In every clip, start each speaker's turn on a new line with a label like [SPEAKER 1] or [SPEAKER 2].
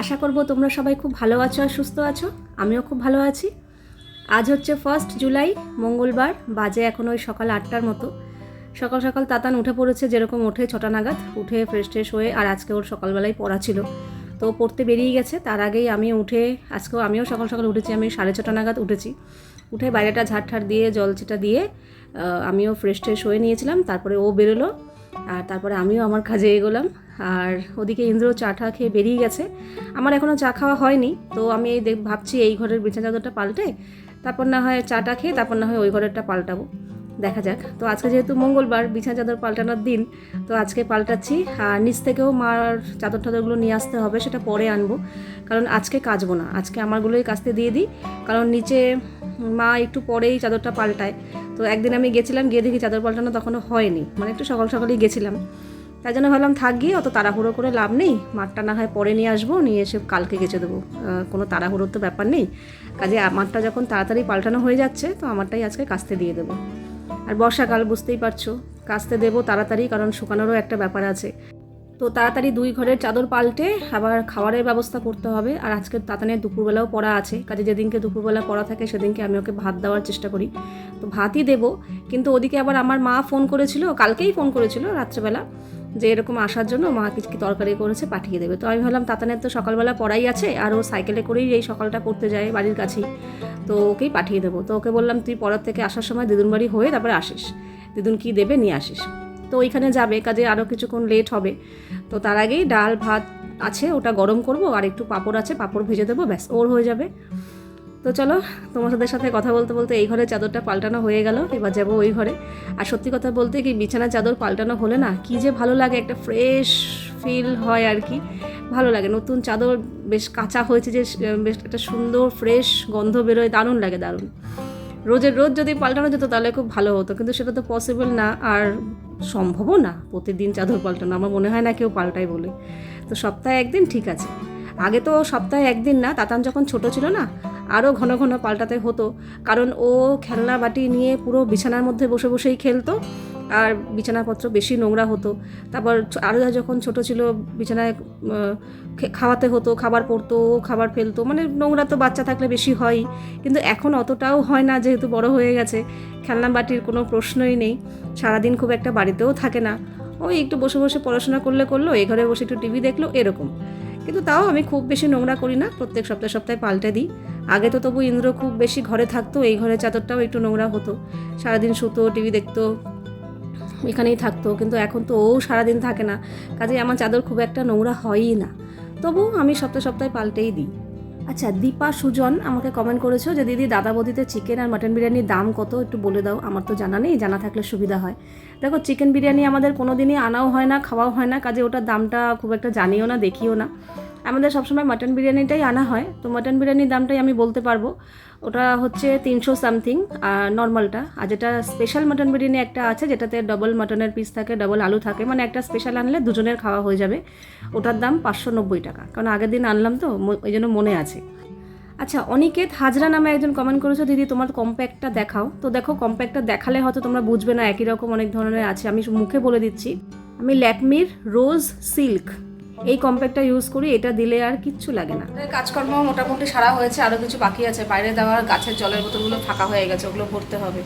[SPEAKER 1] আশা করব তোমরা সবাই খুব ভালো আছো আর সুস্থ আছো। আমিও খুব ভালো আছি। আজ হচ্ছে ফার্স্ট জুলাই, মঙ্গলবার, বাজে এখন ওই সকাল আটটার মতো। সকাল সকাল তাতান উঠে পড়েছে যেরকম ওঠে ছটা নাগাদ, উঠে ফ্রেশ ট্রেশ হয়ে আর আজকে ওর সকালবেলায় পড়া ছিল। তো পড়তে বেরিয়ে গেছে, তার আগেই আমি উঠে, আজকেও আমিও সকাল সকাল উঠেছি, আমি সাড়ে ছটা নাগাদ উঠেছি। উঠে বাইরেটা ঝাড় ঠাড় দিয়ে, জল ছিটা দিয়ে আমিও ফ্রেশ ট্রেশ হয়ে নিয়েছিলাম, তারপরে ও বেরোলো। আর তারপরে আমিও আমার কাজে এগোলাম। আর ওদিকে ইন্দ্র চা টা খেয়ে বেরিয়ে গেছে। আমার এখনও চা খাওয়া হয়নি, তো আমি এই ভাবছি এই ঘরের বিছানা চাদরটা পাল্টে, তারপর না হয় চাটা খেয়ে তারপর না হয় ওই ঘরেরটা পাল্টাবো। দেখা যাক। তো আজকে যেহেতু মঙ্গলবার, বিছানা চাদর পাল্টানোর দিন, তো আজকে পাল্টাচ্ছি। আর নিচ থেকেও মার চাদর টাদরগুলো নিয়ে আসতে হবে, সেটা পরে আনব। কারণ আজকে কাচবো না। আজকে আমারগুলোই কাচতে দিয়ে দিই। কারণ নিচে মা একটু পরেই চাদরটা পাল্টায়। তো একদিন আমি গেছিলাম, গিয়ে দেখি চাদর পাল্টানো তখনও হয়নি। মানে একটু সকাল সকালেই গেছিলাম। তাই জন্য ভাবলাম, থাক গিয়ে অত তাড়াহুড়ো করে লাভ নেই। মাঠটা না হয় পরে নিয়ে আসব, নিয়ে এসে কালকে গেছে দেবো। কোনো তাড়াহুড়োর তো ব্যাপার নেই। কাজে আমারটা যখন তাড়াতাড়ি পাল্টানো হয়ে যাচ্ছে, তো আমারটাই আজকে কাস্তে দিয়ে দেবো। আর বর্ষাকাল, বুঝতেই পারছ, কাস্তে দেবো তাড়াতাড়ি, কারণ শুকানোরও একটা ব্যাপার আছে। তো তাড়াতাড়ি দুই ঘরের চাদর পাল্টে আবার খাবারের ব্যবস্থা করতে হবে। আর আজকে তাতানের দুপুরবেলাও পড়া আছে। কাজে যেদিনকে দুপুরবেলা পড়া থাকে, সেদিনকে আমি ওকে ভাত দেওয়ার চেষ্টা করি। তো ভাতই দেবো। কিন্তু ওদিকে আবার আমার মা ফোন করেছিল, কালকেই ফোন করেছিল রাত্রেবেলা, যে এরকম আসার জন্য মা কিছু কি তরকারি করেছে পাঠিয়ে দেবে। তো আমি ভাবলাম, তাতানের তো সকালবেলা পড়াই আছে, আর ও সাইকেলে করেই এই সকালটা করতে যায় বাড়ির কাছেই। তো ওকেই পাঠিয়ে দেবো। তো ওকে বললাম, তুই পড়ার থেকে আসার সময় দিদুন বাড়ি হয়ে তারপরে আসিস। দিদুন কি দেবে নিয়ে আসিস। তো ওইখানে যাবে, কাজে আরও কিছুক্ষণ লেট হবে। তো তার আগেই ডাল, ভাত আছে, ওটা গরম করব, আর একটু পাঁপড় আছে, পাঁপড় ভেজে দেবো, ব্যাস, ওর হয়ে যাবে। তো চলো তোমাদের সাথে কথা বলতে বলতে এই ঘরে চাদরটা পাল্টানো হয়ে গেল, এবার যাব ওই ঘরে। আর সত্যি কথা বলতে কি বিছানার চাদর পাল্টানো হলে না, কি যে ভালো লাগে, একটা ফ্রেশ ফিল হয় আর কি। ভালো লাগে, নতুন চাদর বেশ কাঁচা হয়েছে যে, বেশ একটা সুন্দর ফ্রেশ গন্ধ বেরোয়, দারুণ লাগে, দারুণ। রোজের রোজ যদি পাল্টানো যেত তাহলে খুব ভালো হতো, কিন্তু সেটা তো পসিবল না আর সম্ভবও না। প্রতিদিন চাদর পাল্টানো, আমার মনে হয় না কেউ পাল্টায় বলে। তো সপ্তাহে একদিন ঠিক আছে। আগে তো সপ্তাহে একদিন না, তাতান যখন ছোট ছিল না আরও ঘন ঘন পাল্টাতে হতো। কারণ ও খেলনা বাটি নিয়ে পুরো বিছানার মধ্যে বসে বসেই খেলতো। আর বিছানাপত্র বেশি নোংরা হতো। তারপর আরও যখন ছোট ছিল, বিছানায় খাওয়াতে হতো, খাবার পড়তো খাবার ফেলতো মানে নোংরা তো বাচ্চা থাকলে বেশি হয়ই কিন্তু এখন অতটাও হয় না, যেহেতু বড় হয়ে গেছে, খেলনা বাটির কোনো প্রশ্নই নেই। সারাদিন খুব একটা বাড়িতেও থাকে না। ওই একটু বসে বসে পড়াশোনা করলে করল এই ঘরে বসে একটু টিভি দেখল, এরকম। কিন্তু তাও আমি খুব বেশি নোংরা করি না, প্রত্যেক সপ্তাহে সপ্তাহে পাল্টে দিই। আগে তো তবু ইন্দ্র খুব বেশি ঘরে থাকতো, এই ঘরের চাদরটাও একটু নোংরা হতো। সারাদিন শুতো, টিভি দেখতো এখানেই থাকতো, কিন্তু এখন তো ও সারাদিন থাকে না। কাজে আমার চাদর খুব একটা নোংরা হয়ই না। তবু আমি সপ্তাহে সপ্তাহে পাল্টেই দিই। আচ্ছা দীপা, সুজন আমাকে কমেন্ট করেছ যে, দিদি দাদা বদিতে চিকেন আর মাটন বিরিয়ানির দাম কত? একটু বলে দাও, আমার তো জানা নেই, জানা থাকলে সুবিধা হয়। দেখো চিকেন বিরিয়ানি আমাদের কোনো দিনই আনাও হয় না, খাওয়াও হয় না, কাজে ওটার দামটা খুব একটা জানিও না, দেখিও না। আমাদের সবসময় মাটন বিরিয়ানিটাই আনা হয়। তো মাটন বিরিয়ানির দামটাই আমি বলতে পারব। ওটা হচ্ছে তিনশো সামথিং আর নর্মালটা আর যেটা স্পেশাল মাটন বিরিয়ানি একটা আছে, যেটাতে ডবল মাটনের পিস থাকে ডবল আলু থাকে মানে একটা স্পেশাল আনলে দুজনের খাওয়া হয়ে যাবে। ওটার দাম পাঁচশো নব্বই টাকা। কারণ আগের দিন আনলাম তো ওই জন্য মনে আছে। আচ্ছা অনিকেত হাজরা নামে একজন কমেন্ট করেছ, দিদি, তোমার কম্প্যাক্টটা দেখাও। তো দেখো কম্প্যাক্টটা দেখালে হয়তো তোমরা বুঝবে না, একই রকম অনেক ধরনের আছে। আমি মুখে বলে দিচ্ছি। আমি ল্যাকমির রোজ সিল্ক এই কম্প্যাক্টটা ইউজ করি, এটা দিলে আর কিচ্ছু লাগে না। কাজকর্ম মোটামুটি সারা হয়েছে আরও কিছু বাকি আছে। বাইরে দেওয়ার গাছের জলের বোতলগুলো ফাঁকা হয়ে গেছে, ওগুলো ভরতে হবে।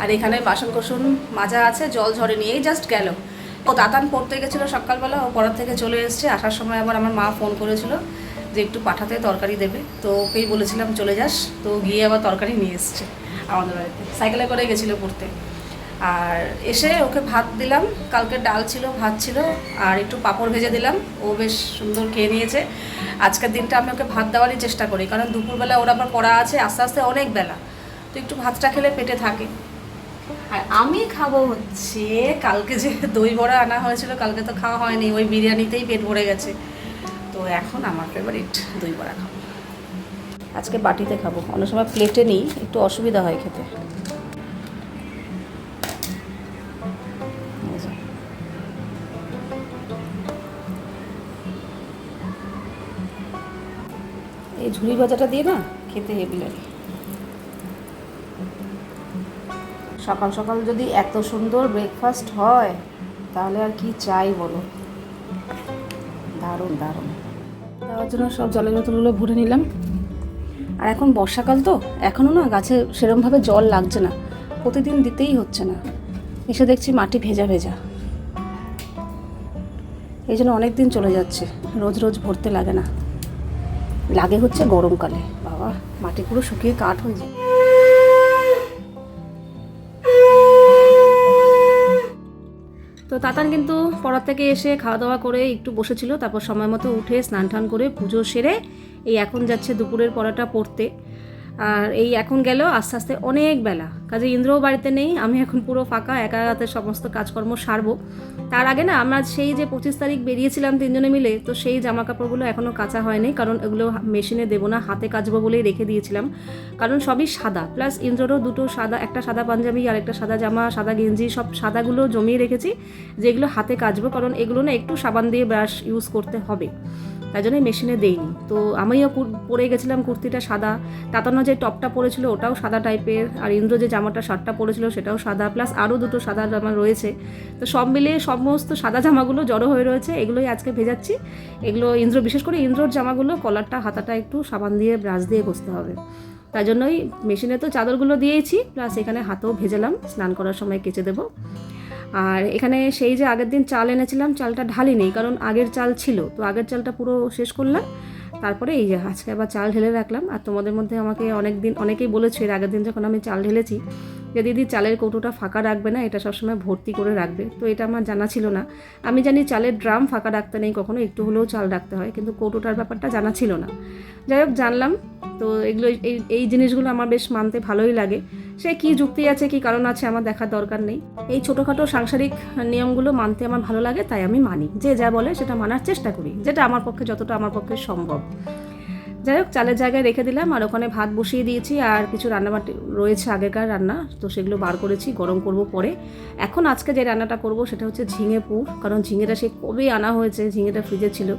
[SPEAKER 1] আর এখানে বাসন কোসন মাজা আছে, জল ঝরে নিয়েই জাস্ট গেল। ও দাতান পড়তে গেছিল সকালবেলা, ও পড়ার থেকে চলে এসেছে। আসার সময় আবার আমার মা ফোন করেছিল যে একটু পাঠাতে, তরকারি দেবে। তো ওকেই বলেছিলাম, চলে যাস। তো গিয়ে আবার তরকারি নিয়ে এসছে আমাদের বাড়িতে। সাইকেলে করে গেছিল পড়তে। আর এসে ওকে ভাত দিলাম। কালকে ডাল ছিল, ভাত ছিল, আর একটু পাঁপড় ভেজে দিলাম। ও বেশ সুন্দর খেয়ে নিয়েছে। আজকের দিনটা আমি ওকে ভাত দেওয়ারই চেষ্টা করি, কারণ দুপুরবেলা ওর আবার পড়া আছে, আস্তে আস্তে অনেক বেলা। তো একটু ভাতটা খেলে পেটে থাকে। আর আমি খাব হচ্ছে, কালকে যে দই বড়া আনা হয়েছিল, কালকে তো খাওয়া হয়নি, ওই বিরিয়ানিতেই পেট ভরে গেছে। তো এখন আমার ফেভারিট দই বড়া খাব। আজকে বাটিতে খাব। অনেক সময় প্লেটে নিই, একটু অসুবিধা হয় খেতে। এই ঝুড়ি ভাজাটা দিয়ে না খেতে হেভি লাগে। সকাল সকাল যদি এত সুন্দর ব্রেকফাস্ট হয়, তাহলে আর কি চাই বলো? দারুণ দারুণ। দেওয়ার জন্য সব জলের বোতলগুলো ভরে নিলাম। আর এখন বর্ষাকাল তো এখনও না গাছে সেরমভাবে জল লাগছে না। প্রতিদিন দিতেই হচ্ছে না। এসে দেখছি মাটি ভেজা ভেজা। এই জন্য অনেক দিন চলে যাচ্ছে। রোজ রোজ ভরতে লাগে না। লাগে হচ্ছে গরমকালে। বাবা, মাটি পুরো শুকিয়ে কাঠ হয়ে যায়। তো তাতান কিন্তু পড়ার থেকে এসে খাওয়া দাওয়া করে একটু বসেছিল, তারপর সময় মতো উঠে স্নান টান করে পুজো সেরে এই এখন যাচ্ছে দুপুরের পড়াটা পড়তে। আর এই এখন গেল আস্তে আস্তে অনেক বেলা। কাজে ইন্দ্রও বাড়িতে নেই, আমি এখন পুরো ফাঁকা, একা হাতে সমস্ত কাজকর্ম সারবো। তার আগে না, আমরা সেই যে পঁচিশ তারিখ বেরিয়েছিলাম তিনজনে মিলে, তো সেই জামা কাপড়গুলো এখনও কাঁচা হয়নি, কারণ এগুলো মেশিনে দেবো না, হাতে কাচবো বলেই রেখে দিয়েছিলাম। কারণ সবই সাদা, প্লাস ইন্দ্ররও দুটো সাদা, একটা সাদা পাঞ্জাবি আর একটা সাদা জামা, সাদা গেঞ্জি, সব সাদাগুলো জমিয়ে রেখেছি, যেগুলো হাতে কাচবো, কারণ এগুলো না একটু সাবান দিয়ে ব্রাশ ইউজ করতে হবে। তাই জন্য মেশিনে দেইনি। তো আমিও পরে গেছিলাম কুর্তিটা সাদা, তাতানো যে টপটা পরেছিল ওটাও সাদা টাইপের, আর ইন্দ্র যে জামাটা, শার্টটা পরেছিল সেটাও সাদা, প্লাস আরও দুটো সাদা জামা রয়েছে। তো সব মিলিয়ে সমস্ত সাদা জামাগুলো জড়ো হয়ে রয়েছে, এগুলোই আজকে ভেজাচ্ছি। এগুলো ইন্দ্র, বিশেষ করে ইন্দ্রর জামাগুলো, কলারটা, হাতাটা একটু সাবান দিয়ে, ব্রাশ দিয়ে ঘষতে হবে। তাই জন্যই মেশিনে তো চাদরগুলো দিয়েছি, প্লাস এখানে হাতেও ভেজালাম, স্নান করার সময় কেচে দেবো। আর এখানে সেই যে আগের দিন চাল এনেছিলাম, চালটা ঢালি নেই কারণ আগের চাল ছিল। তো আগের চালটা পুরো শেষ করলাম তারপরে এই যে আজকে আবার চাল ঢেলে রাখলাম। আর তোমাদের মধ্যে আমাকে অনেক দিন অনেকেই বলেছে, এর আগের দিন যখন আমি চাল ঢেলেছি যে দিদি চালের কৌটোটা ফাঁকা রাখবে না, এটা সবসময় ভর্তি করে রাখবে। তো এটা আমার জানা ছিল না। আমি জানি চালের ড্রাম ফাঁকা রাখতে নেই, কখনো একটু হলেও চাল রাখতে হয়, কিন্তু কৌটোটার ব্যাপারটা জানা ছিল না। যাই হোক, জানলাম। তো এগুলো, এই এই জিনিসগুলো আমার বেশ মানতে ভালোই লাগে। সে কী যুক্তি আছে, কী কারণ আছে আমার দেখার দরকার নেই। এই ছোটোখাটো সাংসারিক নিয়মগুলো মানতে আমার ভালো লাগে, তাই আমি মানি। যে যা বলে সেটা মানার চেষ্টা করি, যেটা আমার পক্ষে যতটা আমার পক্ষে সম্ভব। যাই হোক, চালের জায়গায় রেখে দিলাম আর ওখানে ভাত বসিয়ে দিয়েছি আর কিছু রান্নাবাটি রয়েছে আগেকার রান্না, তো সেগুলো বার করেছি, গরম করব পরে। এখন আজকে যে রান্নাটা করব সেটা হচ্ছে ঝিঙে পুর, কারণ ঝিঙেটা সে কবে আনা হয়েছে, ঝিঙেটা ফ্রিজে ছিল।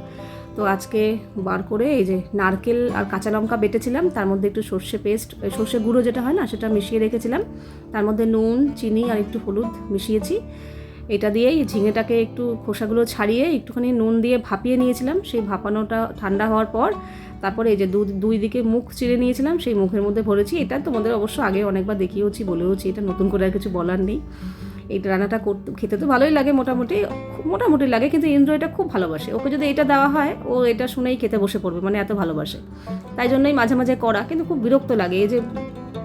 [SPEAKER 1] তো আজকে বার করে এই যে নারকেল আর কাঁচা লঙ্কা বেটেছিলাম, তার মধ্যে একটু সর্ষে পেস্ট সর্ষে গুঁড়ো যেটা হয় না, সেটা মিশিয়ে রেখেছিলাম। তার মধ্যে নুন, চিনি আর একটু হলুদ মিশিয়েছি। এটা দিয়েই ঝিঙেটাকে একটু খোসাগুলো ছাড়িয়ে একটুখানি নুন দিয়ে ভাপিয়ে নিয়েছিলাম। সেই ভাপানোটা ঠান্ডা হওয়ার পর তারপরে এই যে দুই দিকে মুখ চিড়ে নিয়েছিলাম, সেই মুখের মধ্যে ভরেছি। এটা তোমাদের অবশ্য আগে অনেকবার দেখিয়েওছি, বলেওছি, এটা নতুন করে আর কিছু বলার নেই। এই রান্নাটা করতে, খেতে তো ভালোই লাগে মোটামুটি মোটামুটি লাগে, কিন্তু ইন্দ্র এটা খুব ভালোবাসে। ওকে যদি এটা দেওয়া হয়, ও এটা শুনেই খেতে বসে পড়বে মানে এত ভালোবাসে। তাই জন্যই মাঝে মাঝে করা কিন্তু খুব বিরক্ত লাগে। এই যে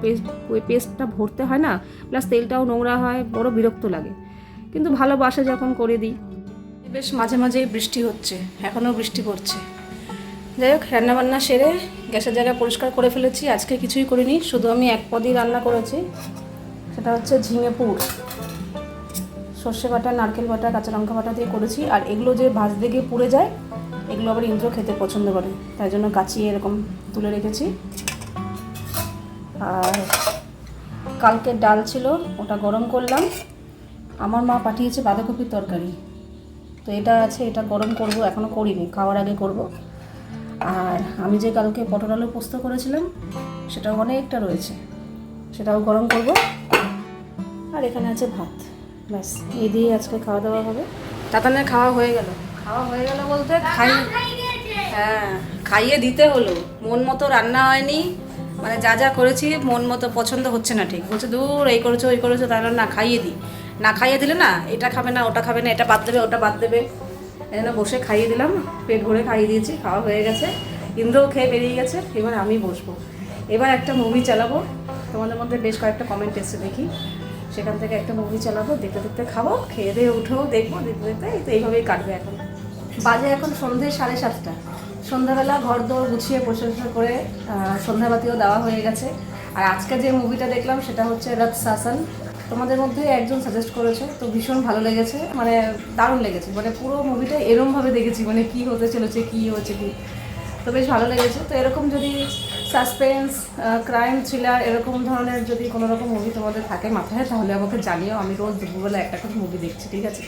[SPEAKER 1] পেস্ট, ওই পেস্টটা ভরতে হয় না, প্লাস তেলটাও নোংরা হয়, বড় বিরক্ত লাগে। কিন্তু ভালোবাসা যখন করে দিই। বেশ মাঝে মাঝেই বৃষ্টি হচ্ছে, এখনও বৃষ্টি পড়ছে। যাই হোক, রান্নাবান্না সেরে গ্যাসের জায়গা পরিষ্কার করে ফেলেছি, আজকে কিছুই করিনি, শুধু আমি এক পদই রান্না করেছি। সেটা হচ্ছে ঝিঙে পুর। সর্ষে বাটা, নারকেল বাটা, কাঁচা লঙ্কা বাটা দিয়ে করেছি, আর এগুলো যে ভাজতে গিয়ে পুড়ে যায়, এগুলো আবার ইন্দ্র খেতে পছন্দ করে। তাই জন্য কাচিয়ে এরকম তুলে রেখেছি। আর কালকে ডাল ছিল, ওটা গরম করলাম। আমার মা পাঠিয়েছে বাঁধাকপির তরকারি। তো এটা আছে, এটা গরম করব এখনও করিনি, খাওয়ার আগে করব। আর আমি যে কালকে পটল আলু পোস্ত করেছিলাম, সেটাও অনেকটা রয়েছে। সেটাও গরম করব। আর এখানে আছে ভাত। ব্যাস, এই দিয়ে আজকে খাওয়া দাওয়া হবে। তাতানের খাওয়া হয়ে গেল। খাওয়া হয়ে গেল বলতে খাই হ্যাঁ খাইয়ে দিতে হলো। মন মতো রান্না হয়নি। মানে যা যা করেছি, মন মতো পছন্দ হচ্ছে না ঠিক। বলছে, দূর, এই করেছ, ওই করেছ, তাহলে না, খাইয়ে দিই। না খাইয়ে দিলে না, এটা খাবে না, ওটা খাবে না, এটা বাদ দেবে, ওটা বাদ দেবে। জন্য বসে খাইয়ে দিলাম, পেট ভরে খাইয়ে দিয়েছি, খাওয়া হয়ে গেছে। ইন্দ্রও খেয়ে বেরিয়ে গেছে, এবার আমি বসবো। এবার একটা মুভি চালাবো। তোমাদের মধ্যে বেশ কয়েকটা কমেন্ট এসছে, দেখি। সেখান থেকে একটা মুভি চালাবো, দেখতে দেখতে খাব, খেয়ে দিয়ে উঠেও দেখব, দেখতে দেখতে তো এইভাবেই কাটবে এখন। বাজে এখন সন্ধে সাড়ে সাতটা। সন্ধ্যাবেলা ঘর দৌড় গুছিয়ে পরিষ্কার করে সন্ধ্যাবাতিও দেওয়া হয়ে গেছে। আর আজকে যে মুভিটা দেখলাম, সেটা হচ্ছে রথ শাসন। তোমাদের মধ্যে একজন সাজেস্ট করেছে, তো ভীষণ ভালো লেগেছে মানে দারুণ লেগেছে মানে পুরো মুভিটা এরমভাবে দেখেছি মানে কি হতে চলেছে, কি হচ্ছে কি। তো বেশ ভালো লেগেছে, তো এরকম যদি সাসপেন্স ক্রাইম থ্রিলার এরকম ধরনের যদি কোনো রকম মুভি তোমাদের থাকে মাথায়, তাহলে আমাকে জানিও, আমি রোজ দুপুরবেলা একটা করে মুভি দেখছি, ঠিক আছে?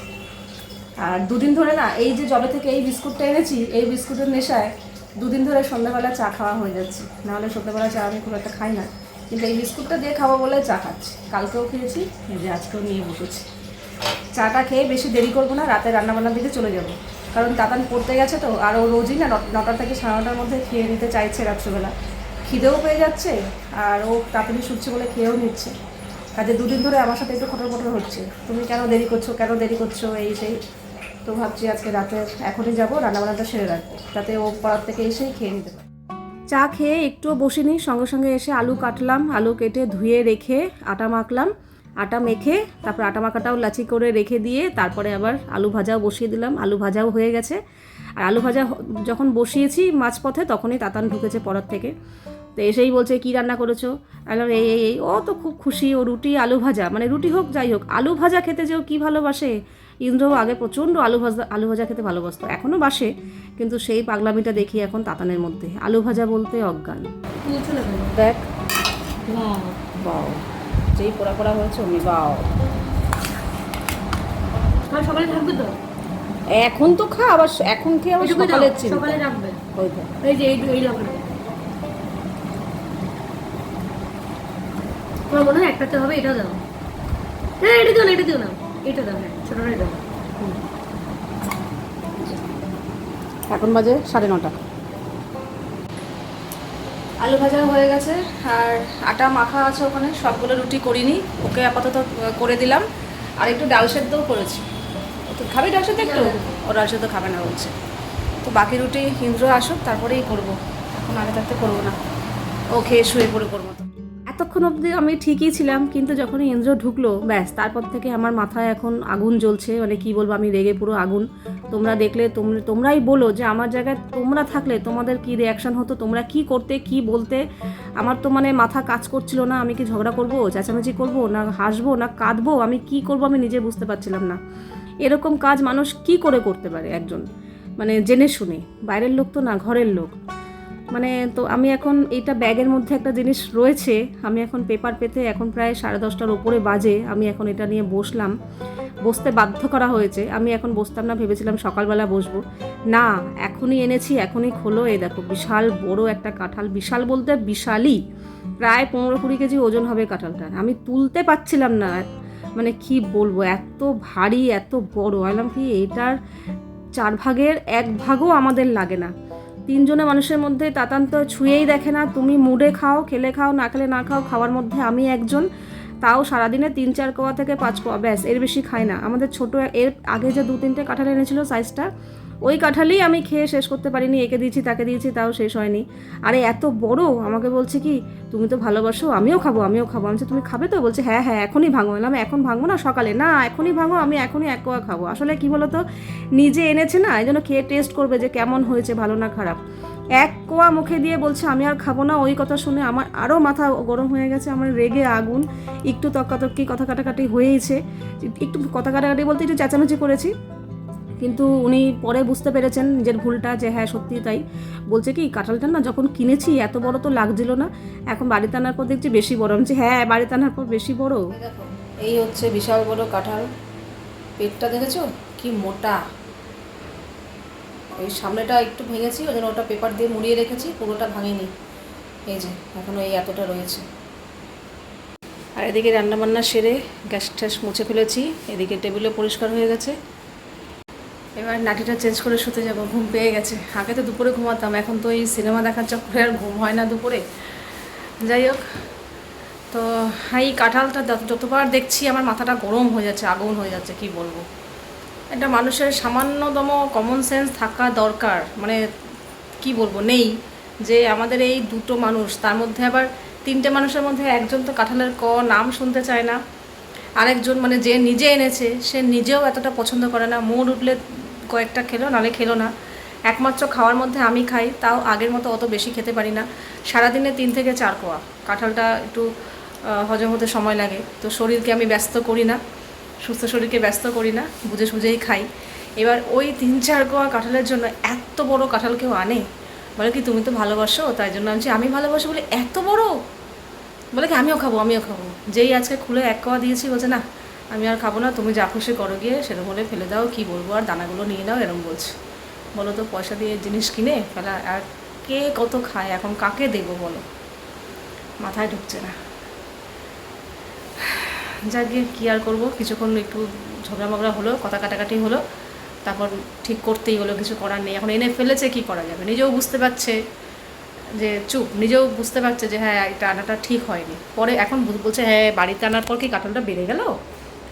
[SPEAKER 1] আর দুদিন ধরে না, এই যে জবে থেকে এই বিস্কুটটা এনেছি, এই বিস্কুটের নেশায় দুদিন ধরে সন্ধ্যাবেলা চা খাওয়া হয়ে যাচ্ছে, নাহলে সন্ধ্যাবেলা চা আমি খুব একটা খাই না। কিন্তু এই বিস্কুটটা দিয়ে খাব বলে চা খাচ্ছি। কালকেও খেয়েছি যে আজকেও নিয়ে বসেছি। চাটা খেয়ে বেশি দেরি করব না রাতে রান্নাবান্নার দিকে চলে যাব। কারণ তাতান পড়তে গেছে তো আর ও রোজই না ন- নটা থেকে সাড়ে নটার মধ্যে খেয়ে নিতে চাইছে রাত্রিবেলা। খিদেও পেয়ে যাচ্ছে, আর ও তাড়াতাড়ি শুচ্ছে বলে খেয়েও নিচ্ছে। কাজে দুদিন ধরে আমার সাথে একটু খটর পটর হচ্ছে। তুমি কেন দেরি করছ, কেন দেরি করছ, এই সেই। তো ভাবছি আজকে রাতে এখনই যাব, রান্নাবান্নাটা সেরে রাখব, যাতে ও পাড়ার থেকে এসেই খেয়ে নিতে পারে। চা খেয়ে একটুও নিই সঙ্গে সঙ্গে এসে আলু কাটলাম, আলু কেটে ধুয়ে রেখে আটা মাখলাম, আটা মেখে তারপর আটা মাখাটাও লাচি করে রেখে দিয়ে তারপরে আবার আলু ভাজাও বসিয়ে দিলাম, আলু ভাজাও হয়ে গেছে। আর আলু ভাজা যখন বসিয়েছি মাঝপথে তখনই তাতান ঢুকেছে পরার থেকে। তো এসেই বলছে কি রান্না করেছ? আমি এই এই এই ও তো খুব খুশি ও রুটি আলু ভাজা মানে রুটি হোক যাই হোক আলু ভাজা খেতে যে ও কী ভালোবাসে? ইন্দ্রও আগে প্রচণ্ড আলু ভাজা আলু ভাজা খেতে ভালোবাসতো এখনও বাসে কিন্তু সেই পাগলামিটা দেখি এখন তাতানের মধ্যে আলু ভাজা বলতে অজ্ঞান। দেখ। বাও যেই পোড়া পোড়া হয়েছে অমনি বাও।
[SPEAKER 2] সকালে থাকবে তো?
[SPEAKER 1] এখন তো খা আবার এখন খেয়ে আবার চিন্তা।
[SPEAKER 2] সকালে রাখবে।
[SPEAKER 1] ওই।
[SPEAKER 2] এই যে এই তোমার মনে হয় একটাতে হবে এটা দাও। হ্যাঁ এটা দিও না এটা দিও না। এটা দাও হ্যাঁ ছোটটাই দাও।
[SPEAKER 1] এখন বাজে সাড়ে নটা। আলু ভাজা হয়ে গেছে আর আটা মাখা আছে ওখানে সবগুলো রুটি করিনি ওকে আপাতত করে দিলাম। আর একটু ডাল সেদ্ধও করেছি। তো খাবে ডাল সেদ্ধ একটু? ও ডাল সেদ্ধ খাবে না বলছে। তো বাকি রুটি ইন্দ্র আসুক তারপরেই করব। এখন আগে থাকতে করব না। ও খেয়ে শুয়ে পড়ে করব। তো এতক্ষণ অবধি আমি ঠিকই ছিলাম, কিন্তু যখন ইন্দ্র ঢুকলো, ব্যাস, তারপর থেকে আমার মাথায় এখন আগুন জ্বলছে মানে কি বলব, আমি রেগে পুরো আগুন। তোমরা দেখলে তোমরা তোমরাই বলো যে আমার জায়গায় তোমরা থাকলে তোমাদের কি রিয়াকশন হতো, তোমরা কি করতে, কি বলতে? আমার তো মানে মাথা কাজ করছিল না, আমি কি ঝগড়া করব, চেঁচামেচি করব, না হাসবো, না কাঁদবো, আমি কি করব আমি নিজে বুঝতে পারছিলাম না। এরকম কাজ মানুষ কি করে করতে পারে একজন? মানে জেনে শুনে, বাইরের লোক তো না, ঘরের লোক। মানে তো আমি এখন এইটা ব্যাগের মধ্যে একটা জিনিস রয়েছে, আমি এখন পেপার পেতে এখন প্রায় সাড়ে দশটার ওপরে বাজে, আমি এখন এটা নিয়ে বসলাম। বসতে বাধ্য করা হয়েছে, আমি এখন বসতাম না, ভেবেছিলাম সকালবেলা বসবো। না, এখনই এনেছি, এখনই খোলো, এই দেখো বিশাল বড় একটা কাঁঠাল, বিশাল বলতে বিশালই, প্রায় পনেরো কুড়ি কেজি ওজন হবে কাঁঠালটার আমি তুলতে পারছিলাম না মানে কি বলব, এত ভারী, এত বড় বললাম কি এটার চার ভাগের এক ভাগও আমাদের লাগে না। তিনজনে মানুষের মধ্যে তাতান্ত ছুঁয়েই দেখে না, তুমি মুড়ে খাও, খেলে খাও, না খেলে না খাও, খাওয়ার মধ্যে আমি একজন, তাও সারাদিনে তিন চার কোয়া থেকে পাঁচ কোয়া, ব্যাস, এর বেশি খায় না। আমাদের ছোট, এর আগে যে দু তিনটে কাঁঠাল এনেছিল সাইজটা ওই কাঁঠালই আমি খেয়ে শেষ করতে পারিনি, একে দিয়েছি, তাকে দিয়েছি, তাও শেষ হয়নি। আরে এত বড়, আমাকে বলছে কি, তুমি তো ভালোবাসো, আমিও খাব আমিও খাব। আমি তুমি খাবে তো? বলছে হ্যাঁ হ্যাঁ এখনই ভাঙো। এলাম এখন ভাঙবো না সকালে? না, এখনই ভাঙো, আমি এখনই এক কোয়া খাব। আসলে কি বলতো, নিজে এনেছে না, এই জন্য খেয়ে টেস্ট করবে যে কেমন হয়েছে, ভালো না খারাপ। এক কোয়া মুখে দিয়ে বলছে, আমি আর খাব না। ওই কথা শুনে আমার আরও মাথা গরম হয়ে গেছে, আমার রেগে আগুন, একটু তক্কাতক্কি, কথা কাটাকাটি হয়েইছে। একটু কথা কাটাকাটি বলতে একটু চেঁচামেচি করেছি। কিন্তু উনি পরে বুঝতে পেরেছেন নিজের ভুলটা যে হ্যাঁ সত্যি তাই। বলছে কি, কাঁঠালটা না যখন কিনেছি, এত বড় তো লাগছিল না। এখন বাড়িতে আনার পর দেখছি বেশি বড়। আমি হ্যাঁ বাড়িতে আনার পর বেশি বড়। এই হচ্ছে বিশাল বড় কাঁঠাল। পেটটা দেখেছ? কি মোটা। ওই সামনেটা একটু ভেঙেছি, ওই জন্য ওটা পেপার দিয়ে মুড়িয়ে রেখেছি, পুরোটা ভাঙিনি। এই যে এখনও এই এতটা রয়েছে। আর এদিকে রান্নাবান্না সেরে গ্যাস ট্যাস মুছে ফেলেছি। এদিকে টেবিলও পরিষ্কার হয়ে গেছে। এবার নাটিটা চেঞ্জ করে শুতে যাব, ঘুম পেয়ে গেছে। আগে তো দুপুরে ঘুমাতাম, এখন তো এই সিনেমা দেখার চক্করে আর ঘুম হয় না দুপুরে। যাই হোক, তো হ্যাঁ এই কাঁঠালটা যতবার দেখছি আমার মাথাটা গরম হয়ে যাচ্ছে, আগুন হয়ে যাচ্ছে, কি বলব। একটা মানুষের সামান্যতম কমন সেন্স থাকা দরকার মানে কি বলব, নেই। যে আমাদের এই দুটো মানুষ, তার মধ্যে আবার তিনটে মানুষের মধ্যে একজন তো কাঁঠালের ক নাম শুনতে চায় না। আরেকজন মানে যে নিজে এনেছে, সে নিজেও এতটা পছন্দ করে না। মোড় উঠলে কয়েকটা খেলো নালে খেলো না। একমাত্র খাওয়ার মধ্যে আমি খাই, তাও আগের মতো অত বেশি খেতে পারি না। সারাদিনে তিন থেকে চার কোয়া। কাঁঠালটা একটু হজম হতে সময় লাগে। তো শরীরকে আমি ব্যস্ত করি না, সুস্থ শরীরকে ব্যস্ত করি না, বুঝে সুঝেই খাই। এবার ওই তিন চার কোয়া কাঁঠালের জন্য এত বড় কাঁঠাল কেউ আনে? বলে কি, তুমি তো ভালোবাসো, তাই জন্য আমি আমি ভালোবাসি বলে, এত বড়? বলে কি, আমিও খাব আমিও খাব। যেই আজকে খুলে এক কোয়া দিয়েছি, বলছে, না আমি আর খাব না, তুমি যা খুশি করো গিয়ে সেরকম হলে ফেলে দাও, কি বলব আর দানাগুলো নিয়ে নাও, এরকম বলছে। বলো তো, পয়সা দিয়ে জিনিস কিনে ফেলা আর কে কত খায়, এখন কাকে দেবো বলো? মাথায় ঢুকছে না। যাক গিয়ে কী আর করব, কিছুক্ষণ একটু ঝগড়া মগড়া হলো, কথা কাটাকাটি হলো, তারপর ঠিক করতেই হলো, কিছু করার নেই। এখন এনে ফেলেছে, কি করা যাবে? নিজেও বুঝতে পারছে যে চুপ, নিজেও বুঝতে পারছে যে হ্যাঁ এটা আনাটা ঠিক হয়নি। পরে এখন বলছে হ্যাঁ বাড়িতে আনার পর কি কাঁঠালটা বেড়ে গেল?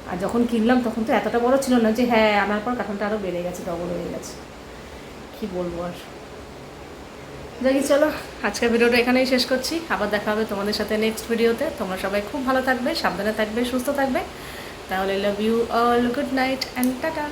[SPEAKER 1] আর যখন কিনলাম তখন তো এতটা বড় ছিল না যে হ্যাঁ আনার পর কাঁঠালটা আরও বেড়ে গেছে ডবল হয়ে গেছে। কি বলব আর? দেখি চলো, আজকের ভিডিওটা এখানেই শেষ করছি। আবার দেখা হবে তোমাদের সাথে নেক্সট ভিডিওতে। তোমরা সবাই খুব ভালো থাকবে, সাবধানে থাকবে, সুস্থ থাকবে। তাহলে love you all good night and tata